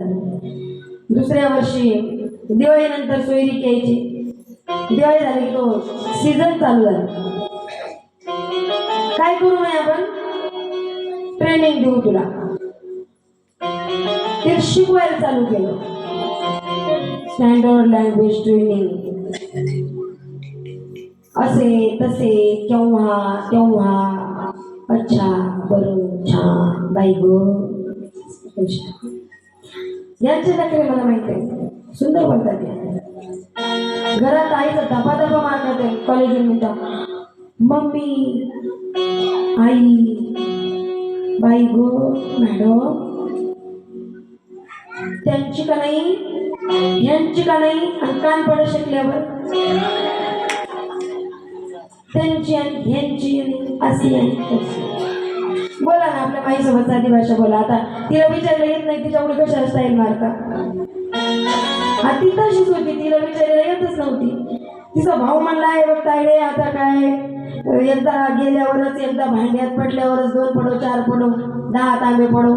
दुसऱ्या वर्षी दिवाळीनंतर सोयरी घ्यायची. दिवाळी झाली तो सीझन चालू आहे. काय करू नये आपण? ट्रेनिंग देऊ तुला. ते शिकवायला चालू केलं. स्टँडर्ड लँग्वेज ट्रेनिंग असे तसे केव्हा केव्हा अच्छा बरं छान. बाई ग. यांचे नखरे मला माहिती आहे. सुंदर बोलतात या घरात आईचा धपा धपा मारतात आहे कॉलेजून मिळता मम्मी आई बाई गो मॅडम त्यांची का नाही? यांची का नाही? आणि कान पडू शकल्यावर? त्यांची आणि यांची आणि अशी आहे आपल्या माईसोबत साधी भाषा बोला. आता तिला विचारलं येत नाही तिच्यामुळे कशा स्टाईल मारता? हा ती तशीच होती. तिला विचारायला येतच नव्हती. तिचा भाऊ म्हणला आहे बघ तायडे आता काय? एकदा गेल्यावरच एकदा भांड्यात पडल्यावरच दोन पडो चार पडो दहा तांबे पडो.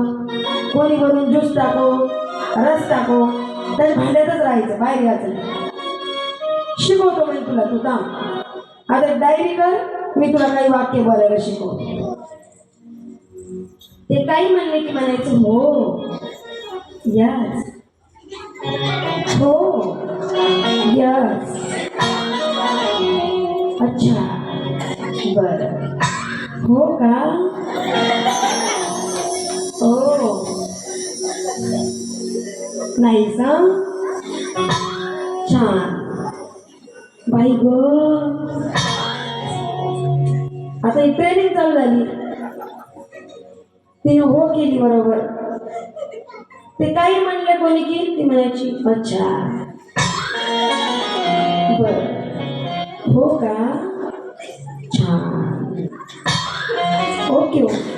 कोणी भरून ज्यूस टाको रस टाको त्याच्या भांड्यातच राहायचं बाहेर यायचं शिकवतो म्हणजे तुला तू काम आता डायरी कर मी तुला काही वाक्य बोलायला शिकवतो. ते काही म्हणले की म्हणायचं हो. यस हो. यस अच्छा. बर. हो का? हो नाही का छान. बाई ग. आता इथे ट्रेनिंग चालू झाली. तिने हो केली बरोबर. ते काही म्हणले कोणी की? ती म्हणायची अच्छा. बर. हो का? छान. Okay okay.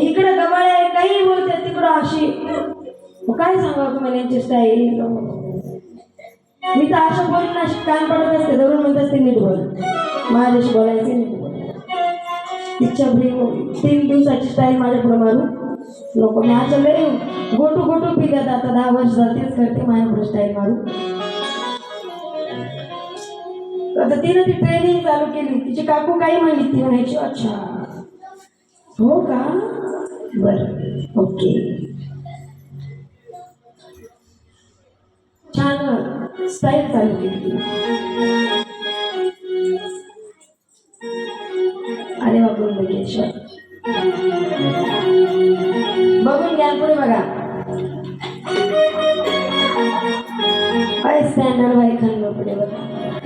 इकडे गबाळे आहे काही बोलते तिकडं अशी. मग काय सांगा तुम्हाला यांची स्टाईल मी तर अशा बोलून अशी कान पडत असते धरून म्हणत असते नीट बोल. माझ्याशी बोलायचे नीट बोल. तिच्या हो. तीन दिवसाची स्टाईल माझ्या पुढे मारू. मी अशा लई गोटू गोटू पिल्यात आता दहा वर्ष झाली तेच करते माझ्या पुढे स्टाईल मारू. आता तिनं ती ट्रेनिंग चालू केली. तिची काकू काही म्हणली ती म्हणायची अच्छा. हो का? बरं ओके. छान स्टाईल चालू केली तिने. अरे वा बघून घ्या पुढे बघा काय स्टँडर्ड बाई खाल्लं पुढे बघा